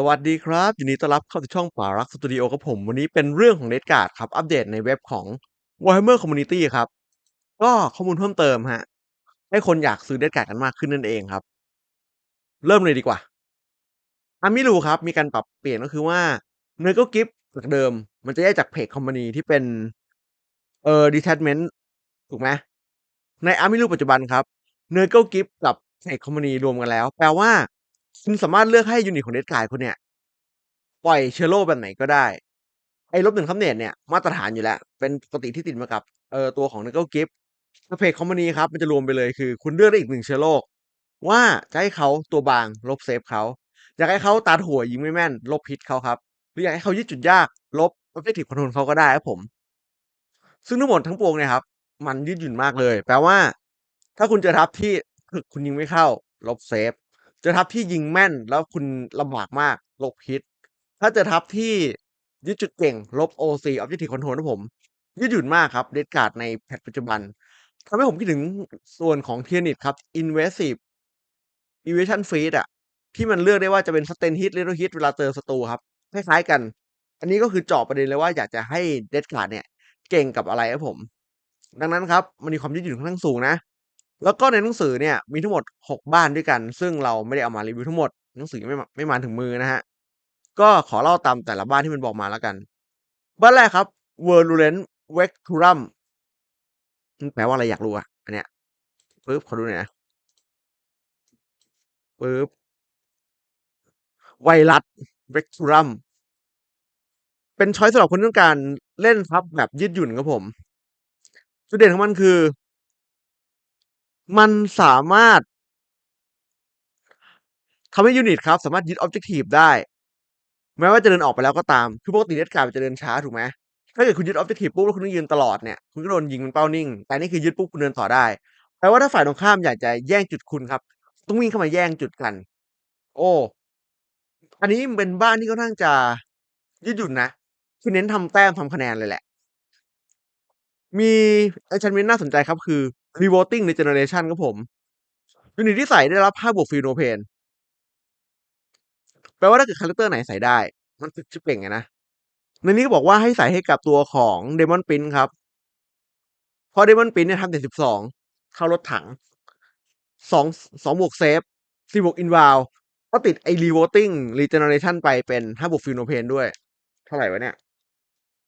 สวัสดีครับ ยินดีต้อนรับเข้าสู่ช่องป่ารักสตูดิโอครับผม วันนี้เป็นเรื่องของเ e ดการ์ดครับ อัปเดตในเว็บของ Warhammer Community ครับ ก็ข้อมูลเพิ่มเติมฮะ ให้คนอยากซื้อเ e ดการ์ดกันมากขึ้นนั่นเองครับ เริ่มเลยดีกว่าอามิรูครับ มีการปรับเปลี่ยนก็คือว่าเนื้อก็กิฟจากเดิม มันจะแยกจากเพจคอมพานีที่เป็น เอ่อ detachment ถูกไหมในอามิรูปัจจุบันครับเนื้อก็กิฟกับเพจคอมพานีรวมกันแล้ว แปลว่า คุณสามารถเลือกให้ยูนิตของเดดการ์ดคุณเนี่ย ปล่อยเชื้อโรคแบบไหนก็ได้ ไอ้ลบหนึ่งทับเนตเนี่ย มาตรฐานอยู่แล้ว เป็นปกติที่ติดมากับเอ่อตัวของ Nickel Gift ถ้าเพจคอมพานีครับ มันจะรวมไปเลยคือ คุณเลือกได้อีกหนึ่งเชื้อโรคว่าจะให้เขาตัวบางลบเซฟเขาอยากให้เขาตาถั่วยิงไม่แม่น ลบพิษเขาครับ หรืออยากให้เขายึดจุดยาก ลบ Objective Control เขาก็ได้ครับผม ซึ่งทั้งหมดทั้งปวงเนี่ยครับ มันยืดหยุ่นมากเลย แปลว่า ถ้าคุณเจอทัพที่คุณยิงไม่เข้า ลบเซฟ เจอทัพที่ยิงแม่นแล้วคุณลำบากมากลบพิษถ้าเจอทัพที่ยึดจุดเก่ง ลบ OC Objective Control ครับผม ยืดหยุ่นมากครับเดดการ์ดในแพทปัจจุบันทำให้ผมคิดถึงส่วนของ Tyranid ครับ Invasive Evasion Freeze อะที่มันเลือกได้ว่าจะเป็น Stun Hit Little Hit เวลาเจอศัตรูครับ คล้ายๆกัน อันนี้ก็คือเจาะประเด็นเลยว่าอยากจะให้เดดการ์ดเนี่ย เก่งกับอะไรครับผม ดังนั้นครับ มันมีความยืดหยุ่นค่อนข้างสูงนะ แล้วก็ในหนังสือเนี่ยมีทั้งหมด 6 บ้านด้วยกัน ซึ่งเราไม่ได้เอามารีวิวทั้งหมดหนังสือไม่มาไม่มาถึงมือนะฮะ ก็ขอเล่าตามแต่ละบ้านที่มันบอกมาแล้วกัน บ้านแรกครับ Virulent Vectorum มันแปลว่าอะไรอยากรู้อะอันเนี้ยปึ๊บขอดูหน่อยนะปึ๊บไวรัส Vectorum เป็นช้อยสำหรับคนที่ต้องการเล่นทัพแบบยืดหยุ่นครับผม จุดเด่นของมันคือ มันสามารถทำให้ยูนิตครับ สามารถยึด Objective ได้ แม้ว่าจะเดินออกไปแล้วก็ตาม คือปกติเดดการ์ดจะเดินช้าถูกไหมถ้าเกิดคุณยึด Objective ปุ๊บแล้วคุณต้องยืนตลอดเนี่ยคุณก็โดนยิงเป็นเป้านิ่ง แต่นี่คือยึดปุ๊บคุณเดินต่อได้แปลว่าถ้าฝ่ายตรงข้ามอยากจะแย่งจุดคุณครับ ต้องวิ่งเข้ามาแย่งจุดกัน โอ้อันนี้เป็นบ้านที่ค่อนข้างจะยืดหยุ่นนะคือเน้นทำแต้มทำคะแนนเลยแหละ มี Enchantment น่าสนใจครับคือ Revolting Regeneration ครับผมยูนิตที่ใส่ได้รับ5บวก Free No Pain แปลว่าถ้าเกิดคาแรกเตอร์ไหนใส่ได้ มันจะเก่งไงนะ ในนี้ก็บอกว่าให้ใส่ให้กับตัวของ Demon Prince ครับเพราะ Demon Prince เนี่ยทำแต่12เข้ารถถัง2 2บวกเซฟ4บวก Inval ก็ติดไอ้ Revolting Regeneration ไปเป็น5บวก Free No Pain ด้วย เท่าไหร่วะเนี่ย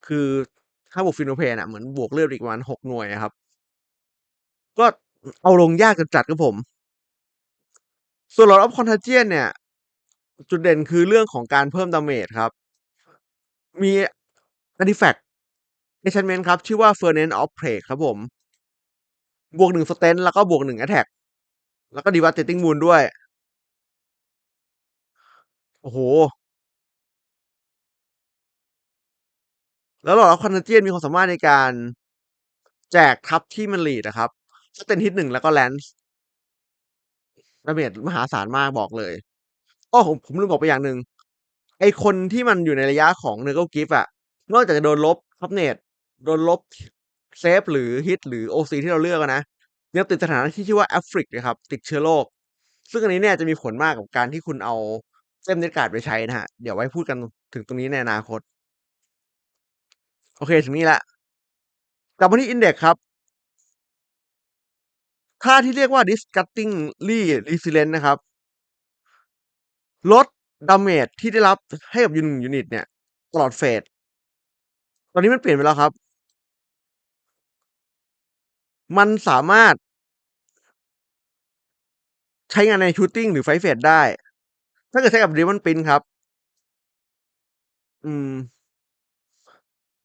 คือ5บวก Free No Pain อะเหมือนบวกเลือดอีกประมาณ6หน่วยครับ ก็เอาลงยากจัดครับผม ส่วน Lord of Contagion เนี่ย จุดเด่นคือเรื่องของการเพิ่มดาเมจครับ มี Artifact Enchantment ครับ ชื่อว่า Furnace of Plague ครับผม บวก1 Strength แล้วก็บวก1 Attack แทกแล้วก็ Devastating Wound ด้วย โอ้โฮแล้ว Lord of Contagion มีความสามารถในการแจกทัพที่มัน lead อะครับ Stun Hit 1แล้วก็ Lance ดาเมจมหาศาลมากบอกเลยอ้อผมผมลืมบอกไปอย่างหนึ่งไอคนที่มันอยู่ในระยะของ Nurgle Gift อะนอกจากจะโดนลบ Toughness โดนลบเซฟหรือฮิตหรือ OC ที่เราเลือกอะนะยังติดสถานะที่ชื่อว่า Afflict นะครับ ติดเชื้อโรคซึ่งอันนี้เนี่ยจะมีผลมากกับการที่คุณเอาเส้นเดดการ์ดไปใช้นะครับเดี๋ยวไว้พูดกันถึงตรงนี้ในอนาคต โอเค ถึงนี่แล้วกลับมาที่ Index ครับ ท่าที่เรียกว่า Disgustingly Resilient นะครับ ลดดาเมจที่ได้รับให้กับยูนยูนิตเนี่ยตลอดเฟส ตอนนี้มันเปลี่ยนไปแล้วครับ มันสามารถ ใช้งานใน Shooting หรือ Fight Phase ได้ ถ้าเกิดใช้กับ Demon Prince ครับ อืม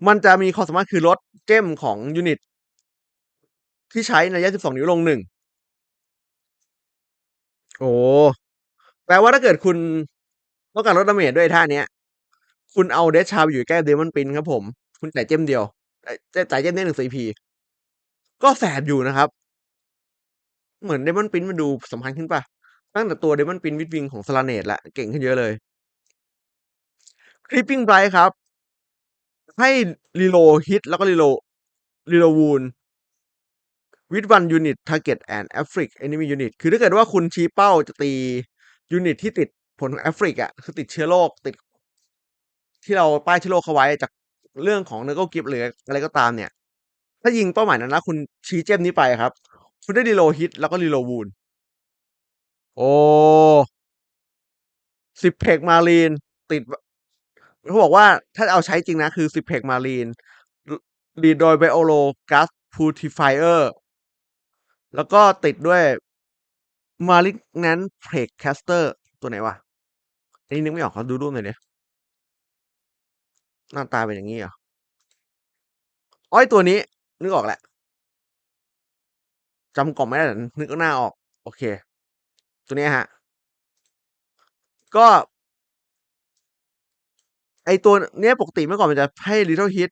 มันจะมีความสามารถคือลดเกมของยูนิต ที่ใช้ในระยะ 12 นิ้วลง1โอ้แปลว่าถ้าเกิดคุณต้องการลดดาเมจด้วยท่าเนี้ย คุณเอา Death Charm ไปอยู่ใกล้ Demon Prince ครับผม คุณจ่เจมเดียวเอ๊ยจจ่ายเจมได้1 CP ก็แสบอยู่นะครับ เหมือน Demon Prince มันดูสำคัญขึ้นปล่าตั้งแต่ตัว Demon Prince with Wings ของ Slanesh แล้วเก่งขึ้นเยอะเลย Creeping Blight ครับ ให้ Reload Hit แล้วก็ลีโลลีโลวูน Reload Reload Wound with one unit target and afflict enemy unit คือถ้าเกิดว่าคุณชี้เป้าจะตียูนิตที่ติดผลของแอฟริกอะคือติดเชื้อโรคติด ที่เราป้ายเชื้อโรคเขาไว้จากเรื่องของ Nurgle Gift หรืออะไรก็ตามเนี่ย ถ้ายิงเป้าหมายนั้นแล้วคุณชี้เจมนี้ไปครับ คุณได้ reload hit แล้วก็ reload wound โอ้10 Marine ติดเขาบอกว่าถ้าเอาใช้จริงนะ คือ10 Marine ล lead โดย Biolo Gas Purifier แล้วก็ติดด้วย Malignant Plague Caster ตัวไหนวะ?อันนี้นึกไม่ออกเขอดูรูปหน่อยดิหน้าตาเป็นอย่างงี้เหรอ?อ๋อไอ้ตัวนี้ นึกออกแหล้วจำกล่องไม่ได้แต่นึกหน้าออก โอเค ตัวนี้ยครับก็ ไอตัวเนี้ยปกติเมื่อก่อนมันจะให้ Lethal Hit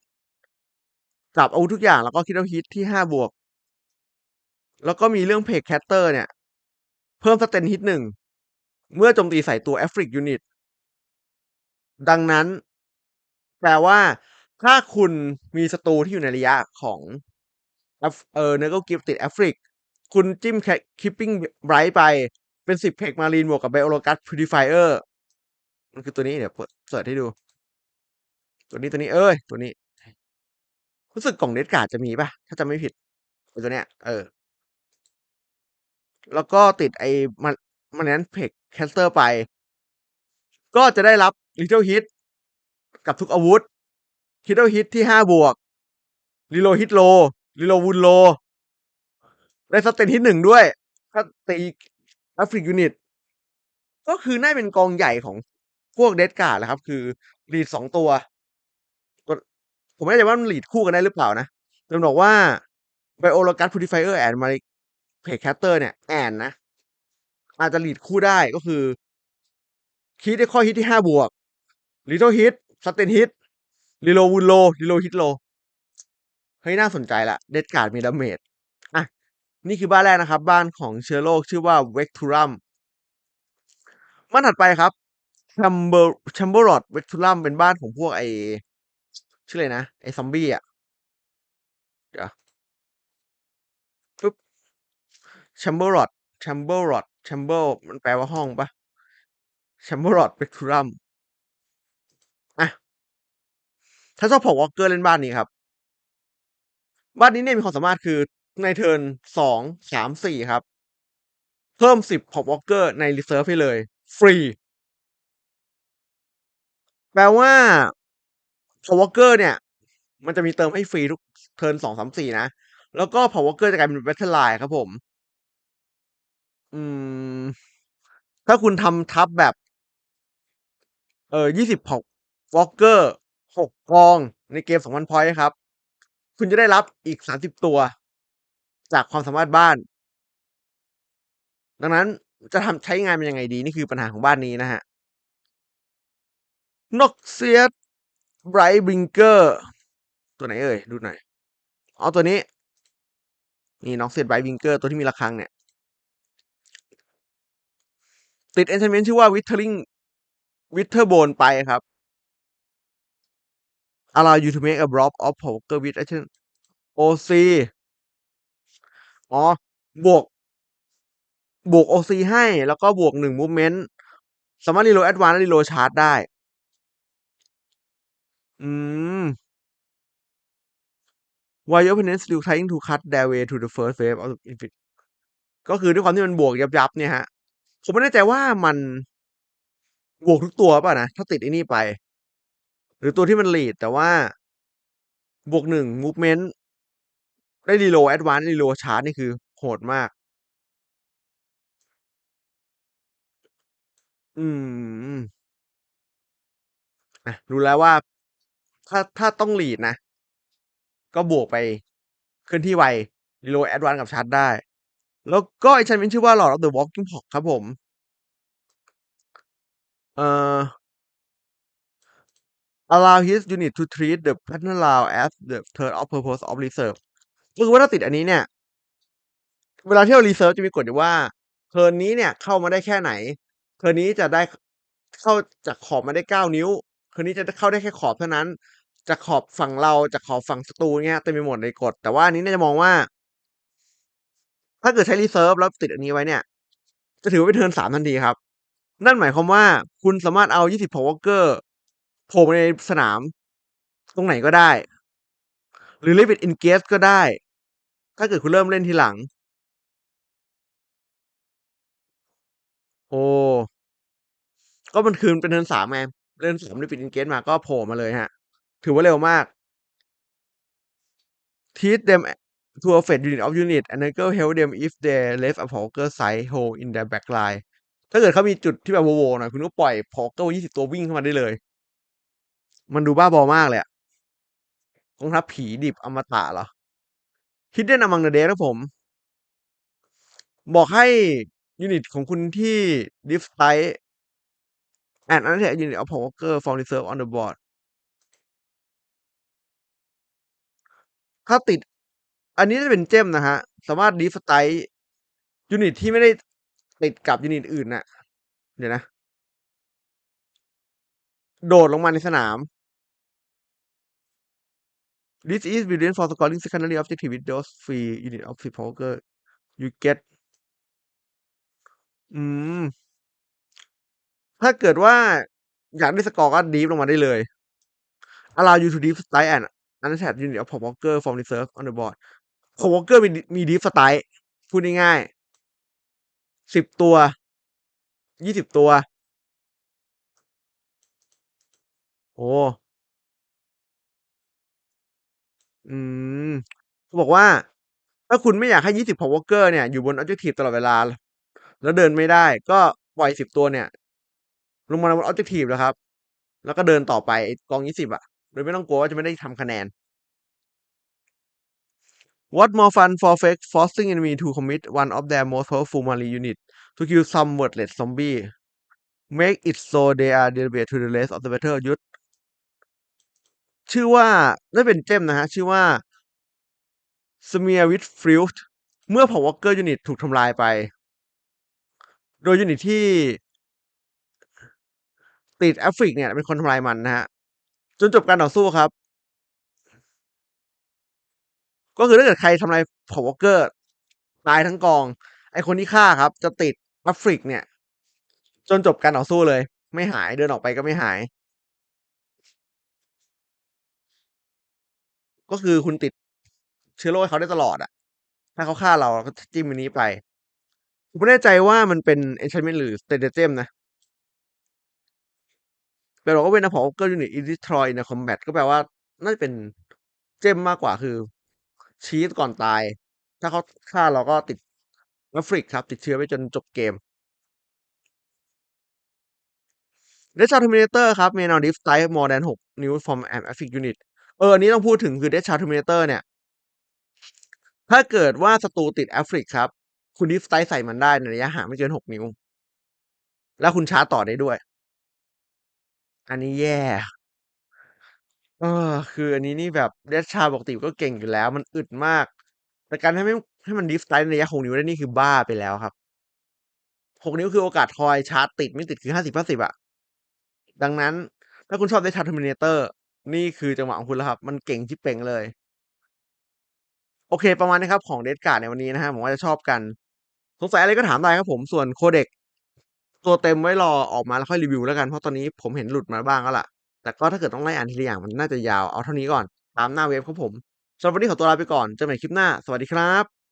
กับอาวุธทุกอย่างแล้วก็ Critical Hit ที่5บวก แล้วก็มีเรื่อง Plague Caster เนี่ย เพิ่ม Stun Hit 1เมื่อโจมตีใส่ตัว Aphric Unit ดังนั้น แปลว่า ถ้าคุณมีศัตรูที่อยู่ในระยะของเออ Nurgle Gift ติด Aphric คุณจิ้มแค่ Keeping Bright ไปเป็น10 Marine บวกกับ Biolo Gas Purifier มันคือตัวนี้เดี๋ยวเปิดเซิร์ชให้ดู ตัวนี้ตัวนี้เอ๊ยตัวนี้รู้สึกกล่อง Red Card จะมีปล่า?ถ้าจำไม่ผิดตัวเนี้ย เออ แล้วก็ติดไอ้มันมันนั้นเพกแคสเตอร์ไป ก็จะได้รับลิ t เ l ลฮิตกับทุกอาวุธลิตเ l e ฮิตที่ห้าบวกลิโลฮิตโลลิโลวุนโล ได้สเตนฮิตหนึ่งด้วย ถ้าตีแอฟริกยูนิต ก็คือน่าเป็นกองใหญ่ของพวกเดดการ์ดนะครับ คือลีดสองตัว ผมไม่แน่ใจว่ามันลีดคู่กันได้หรือเปล่านะจำบอกว่าไบโอโลกัสพูติไฟเออร์แอนด์มาริ เพจแคสเตอร์เนี่ยแอนนะ อาจจะหลีดคู่ได้ก็คือคิดได้ข้อฮิตที่ห้าบวกลิโตฮิตสเตนฮิตลิโลวูโลลิโลฮิตโลเฮ้ยน่าสนใจละเด็ดการ์ดมีดาเมจอะ นี่คือบ้านแรกนะครับ บ้านของเชื้อโรคชื่อว่าเวกทูรัมบ้านถัดไปครับแชมเบอร์แชมเบอร์รอดเวกทูรัมเป็นบ้านของพวกไอชื่ออะไรนะ ไอซอมบี้อะเดี๋ยวปุ๊บ Chamberrot Chamberrot Chamber มันแปลว่าห้องปล่า? Chamberrot Vecturum อะถ้าชอบ Pork Walker เล่นบ้านนี้ครับ บ้านนี้เนี่ยมีความสามารถคือในเทิร์น2 3 4ครับ เพิ่ม10 Pork Walker ใน Reserve ให้เลย ฟรี แปลว่า Pork Walker เนี่ย มันจะมีเติมให้ฟรีทุกเทิร์น2 3 4นะ แล้วก็ Pork Walker จะกลายเป็น Battleline ครับผม อืม ถ้าคุณทำทัพแบบ เอ่อ20 Pork Walker 6กองในเกม 2,000 พอยต์ครับ คุณจะได้รับอีก 30 ตัว จากความสามารถบ้าน ดังนั้นจะทำใช้งานมันยังไงดี?นี่คือปัญหาของบ้านนี้นะครับ Noxious Brightbringer ตัวไหนเอ่ย?ดูหน่อย เอ๋อตัวนี้ นี่ Noxious Brightbringer ตัวที่มีระฆังเนี่ย ติด Enchantment ชื่อว่า Withering Witherbone ไปครับ Allow you to make a blob of Pork Walker with action OC อ๋อ บวก บวก OC ให้ แล้วก็บวก1มูฟเมนต์สามารถ reload Advance และ reload Charge ได้ อืม While your opponent still trying to cut their way to the first wave of infi ก็คือด้วยความที่มันบวกยับๆเนี่ยครับ ผมไม่แน่ใจว่ามันบวกทุกตัวเปล่านะ ถ้าติดไอ้นี่ไป หรือตัวที่มัน lead แต่ว่า บวก1มูฟเมนต์ได้ reload Advance reload Charge นี่คือโหดมาก อืมอะรู้แล้วว่า ถ้าถ้าต้อง lead นะ ก็บวกไปเคลื่อนที่ไว reload Advance กับชาร์จได้ แล้วก็ Enchantment ชื่อว่า Lord of the Walking Pork ครับผม เอ่อ Allow his unit to treat the battleground as the turn of purpose of reserve ก็คือว่าถ้าติดอันนี้เนี่ย เวลาที่เรา reserve จะมีกฎอยู่ว่าเทิร์นนี้เนี่ยเข้ามาได้แค่ไหนเทิร์นนี้จะได้เข้าจากขอบมาได้9นิ้วเทิร์นนี้จะเข้าได้แค่ขอบเท่านั้นจากขอบฝั่งเราจากขอบฝั่งศัตรูเงี้ยเต็มไปหมดในกฎแต่ว่าอันนี้น่าจะมองว่า ถ้าเกิดใช้ reserve แล้วติดอันนี้ไว้เนี่ย จะถือว่าเป็นเทิร์น3ทันทีครับ นั่นหมายความว่าคุณสามารถเอา 20 Power Walker โผล่ในสนาม ตรงไหนก็ได้ หรือ Leave it engage ก็ได้ ถ้าเกิดคุณเริ่มเล่นทีหลัง โอ้ ก็มันคืนเป็นเทิร์น3ไงเล่น3 Leave it engage มาก็โผล่มาเลยครับถือว่าเร็วมาก Teach them to affect unit of unit Angle help them if they left a Power Walker side hole in their backline ถ้าเกิดเขามีจุดที่แบบโวๆหน่อยคุณก็ปล่อย Power Walker 20ตัววิ่งเข้ามาได้เลย มันดูบ้าบอมากเลยอะกองทัพผีดิบอมตะเหรอ Hidden among the dead ครับผม บอกให้ยูนิตของคุณที่ Deep Strike and unattack unit of Power Walker from reserve on the board ถ้าติด อันนี้จะเป็นเจมนะครับสามารถ Deep Strike ยูนิตที่ไม่ได้ติดกับยูนิตอื่นน่ะ เดี๋ยวนะ โดดลงมาในสนาม This is brilliant for scoring secondary objective with those free unit of 10 Power Walker you get อืม ถ้าเกิดว่าอยากได้สกอร์ก็ Deep ลงมาได้เลย Allow you to Deep Strike and unattack unit of poker from reserve on the board Power Walker มีมี Deep Strike พูดง่ายๆ10ตัว20ตัว โอ้อืมเขาบอกว่า ถ้าคุณไม่อยากให้20 Power Walker เนี่ยอยู่บน objective ตลอดเวลา แล้วเดินไม่ได้ ก็ปล่อย10ตัวเนี่ย ลงมาบน objective เลยครับ แล้วก็เดินต่อไปไอ้กอง20อะโดยไม่ต้องกลัวว่าจะไม่ได้ทำคะแนน What more fun for Fake forcing enemy to commit one of their most powerful melee unit to kill some wordless zombie make it so they are deliberate to the rest of the battle หยุดชื่อว่าน่าจะเป็นเจมนะครับชื่อว่า Smear with Filth เมื่อ Power Walker ยูนิตถูกทำลายไป โดยยูนิตที่ ติด Afflict เนี่ย เป็นคนทำลายมันนะครับจนจบการต่อสู้ครับ ก็คือถ้าเกิดใครทำลาย Power Walker ตายทั้งกอง ไอคนที่ฆ่าครับ จะติด Afflict เนี่ย จนจบการต่อสู้เลย ไม่หายเดินออกไปก็ไม่หาย ก็คือคุณติดเชื้อโรคเขาได้ตลอดอะถ้าเขาฆ่าเราเราก็จิ้มอันนี้ไปผมไม่แน่ใจว่ามันเป็น enchantment หรือ stratagem นะแต่บอกว่า when a Power Walker unit is destroyed in a combat ก็แปลว่าน่าจะเป็นเจมมากกว่าคือ ชีตก่อนตาย ถ้าเขาฆ่าเราก็ติด Afflict ครับ ติดเชื้อไปจนจบเกม Deathshark Terminator ครับ may now Deep Strike more than 6นิ้ว from an Afflict unit เอออันนี้ต้องพูดถึงคือ Deathshark Terminator เนี่ย ถ้าเกิดว่าศัตรูติด Afflict ครับ คุณ Deep Strike ใส่มันได้ในระยะห่างไม่เกิน6นิ้ว แล้วคุณชาร์จต่อได้ด้วย อันนี้แย่ เออ คืออันนี้นี่แบบ Deathshark ปกติก็เก่งอยู่แล้ว มันอึดมาก แต่การให้แม่ ให้มัน Deep Strike ในระยะ 6 นิ้วได้ นี่คือบ้าไปแล้วครับ 6 นิ้วคือโอกาสทอยชาร์จติด ไม่ติดคือ 50-50 อะ ดังนั้น ถ้าคุณชอบ Deathshark Terminator นี่คือจังหวะของคุณแล้วครับ มันเก่งชิบเป๋งเลย โอเค ประมาณนี้ครับ ของ Death Guard ในวันนี้นะครับหวังว่าจะชอบกัน สงสัยอะไรก็ถามได้ครับผม ส่วน Codex ตัวเต็มไว้รอออกมาแล้วค่อยรีวิวแล้วกัน เพราะตอนนี้ผมเห็นหลุดมาบ้างแล้วล่ะ แต่ก็ถ้าเกิดต้องไล่อ่านทีละอย่างมันน่าจะยาวเอาเท่านี้ก่อน ตามหน้าเว็บครับผมสำหรับวันนี้ขอตัวลาไปก่อนเจอกันใหม่คลิปหน้า สวัสดีครับ